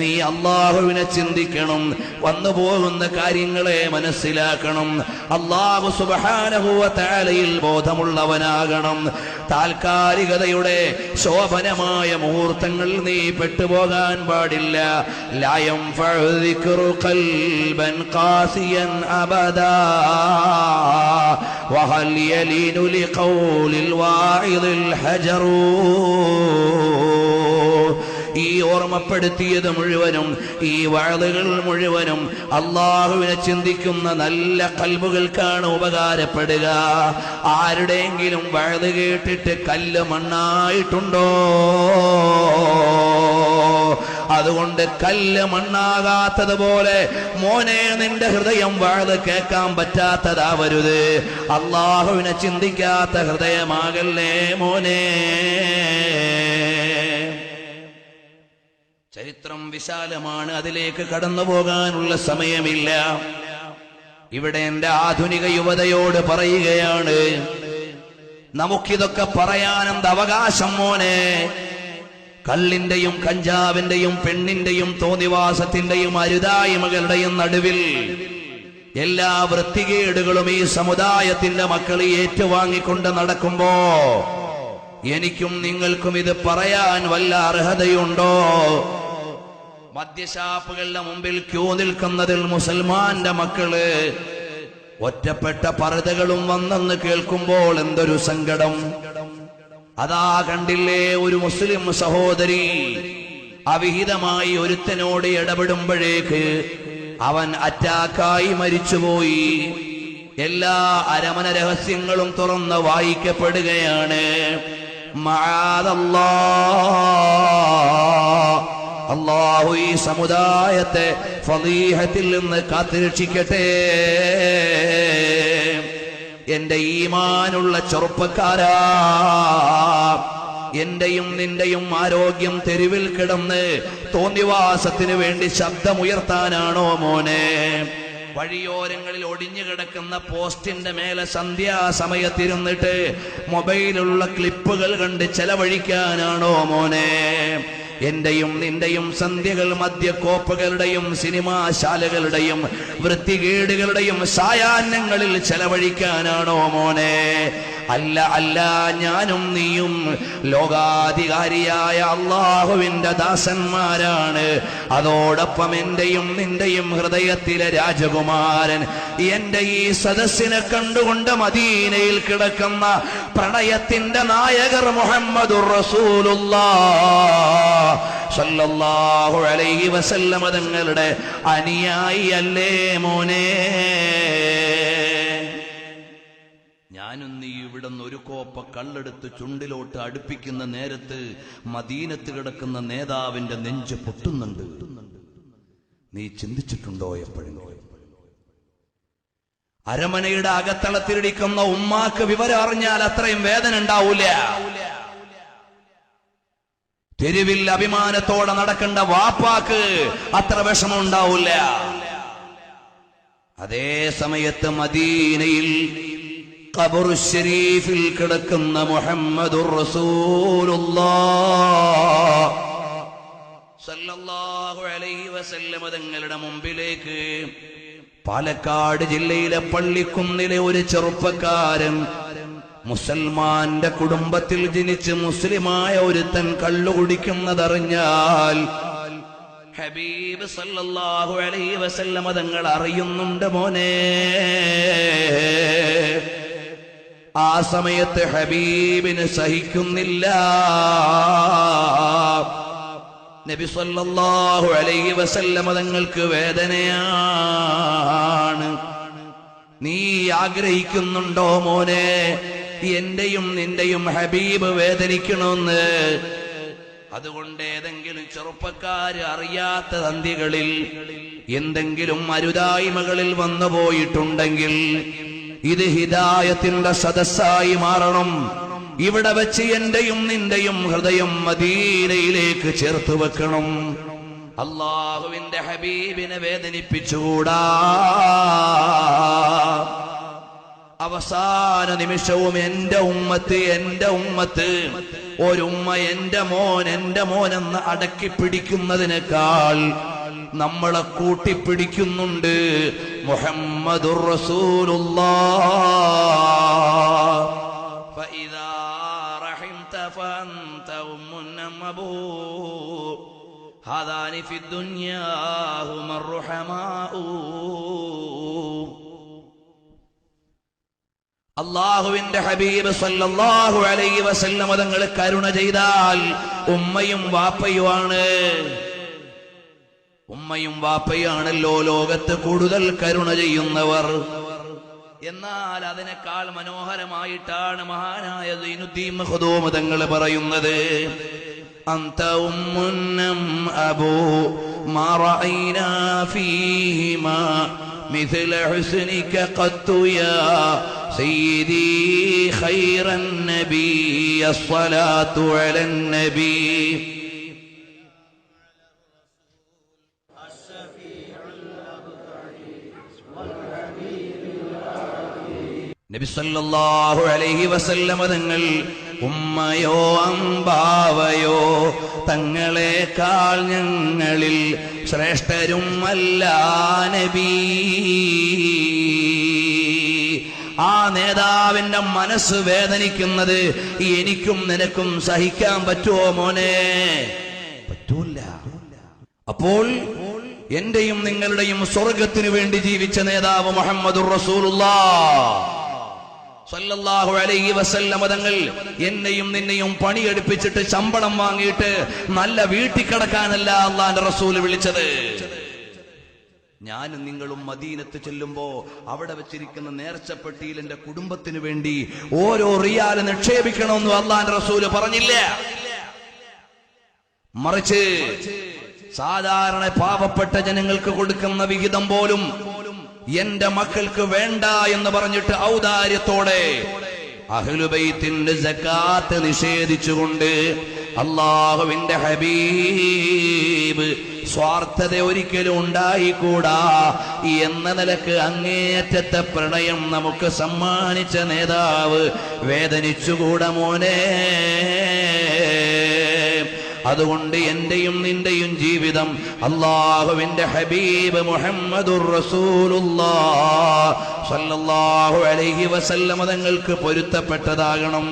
നീ അള്ളാഹുവിനെ ചിന്തിക്കണം വന്നു പോകുന്ന കാര്യങ്ങളെ മനസ്സിലാക്കണം അള്ളാഹു സുബാനഹുവ താലയിൽ ബോധമുള്ളവനാകണം താൽക്കാലികതയുടെ ശോഭനമായ മുഹൂർത്തങ്ങൾ നീ പെട്ടുപോകാൻ പാടില്ല ലായം قلبا قاسيا أبدا وهل يلين لقول الواعظ الحجر ഈ ഓർമ്മപ്പെടുത്തിയത് മുഴുവനും ഈ വാളുകൾ മുഴുവനും അള്ളാഹുവിനെ ചിന്തിക്കുന്ന നല്ല കൽബുകൾക്കാണ് ഉപകാരപ്പെടുക. ആരുടെയെങ്കിലും വഴുത് കേട്ടിട്ട് കല്ല് മണ്ണായിട്ടുണ്ടോ? അതുകൊണ്ട് കല്ല് മണ്ണാകാത്തതുപോലെ മോനെ നിന്റെ ഹൃദയം വാഴ് കേൾക്കാൻ പറ്റാത്തതാവരുത്. അള്ളാഹുവിനെ ചിന്തിക്കാത്ത ഹൃദയമാകല്ലേ മോനെ? ചരിത്രം വിശാലമാണ്. അതിലേക്ക് കടന്നു പോകാനുള്ള സമയമില്ല. ഇവിടെ എന്റെ ആധുനിക യുവതയോട് പറയുകയാണ് നമുക്കിതൊക്കെ പറയാൻ എന്ത് അവകാശം മോനെ? കള്ളിന്റെയും കഞ്ചാവിന്റെയും പെണ്ണിന്റെയും തോന്നിവാസത്തിന്റെയും അരുതായ്മകളുടെയും നടുവിൽ എല്ലാ വൃത്തികേടുകളും ഈ സമുദായത്തിന്റെ മക്കൾ ഏറ്റുവാങ്ങിക്കൊണ്ട് നടക്കുമ്പോ എനിക്കും നിങ്ങൾക്കും ഇത് പറയാൻ വല്ല അർഹതയുണ്ടോ? മദ്യഷാപ്പുകളുടെ മുമ്പിൽ ക്യൂ നിൽക്കുന്നതിൽ മുസൽമാന്റെ മക്കൾ ഒറ്റപ്പെട്ട പറതകളും വന്നെന്ന് കേൾക്കുമ്പോൾ എന്തൊരു സങ്കടം അതാ കണ്ടില്ലേ ഒരു മുസ്ലിം സഹോദരി അവിഹിതമായി ഒരുത്തനോട് ഇടപെടുമ്പോഴേക്ക് അവൻ അറ്റാക്കായി മരിച്ചുപോയി എല്ലാ അരമന രഹസ്യങ്ങളും തുറന്ന് വായിക്കപ്പെടുകയാണ് മആദല്ലാ. അള്ളാഹു ഈ സമുദായത്തെ ഫലീഹത്തിൽ നിന്ന് കാത്തുരക്ഷിക്കട്ടെ. എന്റെ ഈമാനുള്ള ചെറുപ്പക്കാരാ. എന്റെയും നിന്റെയും ആരോഗ്യം തെരുവിൽ കിടന്ന് തോന്നിവാസത്തിന് വേണ്ടി ശബ്ദമുയർത്താനാണോ മോനെ? വഴിയോരങ്ങളിൽ ഒടിഞ്ഞു കിടക്കുന്ന പോസ്റ്റിന്റെ മേലെ സന്ധ്യാസമയത്തിരുന്നിട്ട് മൊബൈലുള്ള ക്ലിപ്പുകൾ കണ്ട് ചെലവഴിക്കാനാണോ മോനെ? എന്റെയും നിന്റെയും സന്ധ്യകൾ മദ്യക്കോപ്പുകളുടെയും സിനിമാശാലകളുടെയും വൃത്തികേടുകളുടെയും സായാഹ്നങ്ങളിൽ ചെലവഴിക്കാനാണോ മോനെ? അല്ല അല്ല ഞാനും നീയും ലോകാധികാരിയായ അള്ളാഹുവിന്റെ ദാസന്മാരാണ്. അതോടൊപ്പം എന്റെയും നിന്റെയും ഹൃദയത്തിലെ രാജകുമാരൻ എന്റെ ഈ സദസ്സിനെ കണ്ടുകൊണ്ട് മദീനയിൽ കിടക്കുന്ന പ്രണയത്തിന്റെ നായകർ മുഹമ്മദുർ റസൂലുള്ളാ സല്ലല്ലാഹു അലൈഹി വസല്ലമ തങ്ങളുടെ അനുയായി അല്ലേ മോനെ? ഞാനും നീ ഇവിടുന്ന് ഒരു കോപ്പ കള്ളെടുത്ത് ചുണ്ടിലോട്ട് അടുപ്പിക്കുന്ന നേരത്ത് മദീനത്ത് കിടക്കുന്ന നേതാവിന്റെ നെഞ്ച് പൊട്ടുന്നുണ്ട്. നീ ചിന്തിച്ചിട്ടുണ്ടോ എപ്പോഴെങ്കിലും അരമനയുടെ അകത്തളത്തിലിടിക്കുന്ന ഉമ്മാക്ക് വിവരം അറിഞ്ഞാൽ അത്രയും വേദന ഉണ്ടാവൂല. തെരുവിൽ അഭിമാനത്തോടെ നടക്കേണ്ട വാപ്പാക്ക് അത്ര വിഷമം ഉണ്ടാവൂല. അതേ സമയത്ത് മദീനയിൽ ഖബർ ഷരീഫിൽ കിടക്കുന്ന മുഹമ്മദുർ റസൂലുള്ളാ സല്ലല്ലാഹു അലൈഹി വസല്ലമ തങ്ങളുടെ മുമ്പിലേക്ക് പാലക്കാട് ജില്ലയിലെ പള്ളിക്കുന്നിലെ ഒരു ചെറുപ്പക്കാരൻ മുസൽമാന്റെ കുടുംബത്തിൽ ജനിച്ച് മുസ്ലിമായ ഒരുത്തൻ കള്ളു കുടിക്കുന്നതറിഞ്ഞാൽ ഹബീബ് സല്ലല്ലാഹു അലൈഹി വസല്ലമ തങ്ങൾ അറിയുന്നുണ്ട് മോനെ. ആ സമയത്ത് ഹബീബിന് സഹിക്കുന്നില്ല. നബി സല്ലല്ലാഹു അലൈഹി വസല്ലമ തങ്ങൾക്ക് വേദനയാണ്. നീ ആഗ്രഹിക്കുന്നുണ്ടോ മോനെ? എന്റെയും നിന്റെയും ഹബീബ് വേദനിക്കണമെന്ന് അതുകൊണ്ട് ഏതെങ്കിലും ചെറുപ്പക്കാര് അറിയാത്ത തന്തികളിൽ എന്തെങ്കിലും അരുതായ്മകളിൽ വന്നു പോയിട്ടുണ്ടെങ്കിൽ ഇത് ഹിദായത്തിന്റെ സദസ്സായി മാറണം. ഇവിടെ വെച്ച് എന്റെയും നിന്റെയും ഹൃദയം മദീനയിലേക്ക് ചേർത്ത് വെക്കണം. അള്ളാഹുവിന്റെ ഹബീബിനെ വേദനിപ്പിച്ചുകൂടാ. അവസാന നിമിഷവും എന്റെ ഉമ്മത്ത് എന്റെ ഉമ്മത്ത് ഒരുമ്മ എന്റെ മോൻ എന്റെ മോൻ എന്ന് അടക്കി പിടിക്കുന്നതിനേക്കാൾ നമ്മളെ കൂട്ടിപ്പിടിക്കുന്നുണ്ട് മുഹമ്മദുർ റസൂലുള്ളാഹ് فإذا رحمت فأنت أم أم أبو هذان في الدنيا هما الرحماء അള്ളാഹുവിന്റെ ഹബീബ് സല്ലല്ലാഹു അലൈഹി വസല്ലം തങ്ങൾ കരുണ ചെയ്താൽ ഉമ്മയും വാപ്പയുമാണ് ഉമ്മയും വാപ്പയാണല്ലോ ലോകത്ത് കൂടുതൽ കരുണ ചെയ്യുന്നവർ എന്നാൽ അതിനേക്കാൾ മനോഹരമായിട്ടാണ് മഹാനായ സൈനുദ്ദീൻ ഖുദൂം തങ്ങൾ പറയുന്നത് അന്ത ഉമ്മുന്നം അബൂ മാ റഅയ്നാ ഫീഹിമാ مثل حسنك قط يا سيدي خير النبي الصلاة على النبي നബി സല്ലല്ലാഹു അലൈഹി വസല്ലമ തങ്ങൾ ഉമ്മയോ അമ്പാവയോ തങ്ങളെക്കാൾ ഞങ്ങളിൽ ശ്രേഷ്ഠരും അല്ല നബി. ആ നേതാവിന്റെ മനസ്സ് വേദനിക്കുന്നത് എനിക്കും നിനക്കും സഹിക്കാൻ പറ്റുമോ മോനെ? പറ്റൂല. അപ്പോൾ എന്റെയും നിങ്ങളുടെയും സ്വർഗത്തിനു വേണ്ടി ജീവിച്ച നേതാവ് മുഹമ്മദുർ റസൂലുള്ളാ. സല്ലല്ലാഹു അലൈഹി വസല്ലമ തങ്ങൾ എന്നെയും നിന്നെയും പണിയെടുപ്പിച്ചിട്ട് ശമ്പളം വാങ്ങിയിട്ട് നല്ല വീട്ടിൽ കിടക്കാനല്ല അള്ളാന്റെ റസൂൽ വിളിച്ചത്. ഞാനും നിങ്ങളും മദീനത്ത് ചെല്ലുമ്പോ അവിടെ വെച്ചിരിക്കുന്ന നേർച്ചപ്പെട്ടിയിൽ എന്റെ കുടുംബത്തിന് വേണ്ടി ഓരോ റിയാൽ നിക്ഷേപിക്കണമെന്ന് അള്ളാന്റെ റസൂൽ പറഞ്ഞില്ല. മറിച്ച് സാധാരണ പാവപ്പെട്ട ജനങ്ങൾക്ക് കൊടുക്കുന്ന വിഹിതം പോലും എന്റെ മക്കൾക്ക് വേണ്ട എന്ന് പറഞ്ഞിട്ട് ഔദാര്യത്തോടെ അഹ്ലുബൈത്തിന്റെ സക്കാത്ത് നിഷേധിച്ചുകൊണ്ട് അള്ളാഹുവിന്റെ ഹബീബ് സ്വാർത്ഥത ഒരിക്കലും ഉണ്ടായിക്കൂടാ എന്ന നിലയ്ക്ക് അങ്ങേയറ്റത്തെ പ്രണയം നമുക്ക് സമ്മാനിച്ച നേതാവ് വേദനിച്ചുകൂടാ മോനെ. അതുകൊണ്ട് എന്റെയും നിന്റെയും ജീവിതം അള്ളാഹുവിന്റെ ഹബീബ് മുഹമ്മദുർ സ്വല്ലല്ലാഹു അലൈഹി വസല്ലമ തങ്ങൾക്ക് പൊരുത്തപ്പെട്ടതാകണം.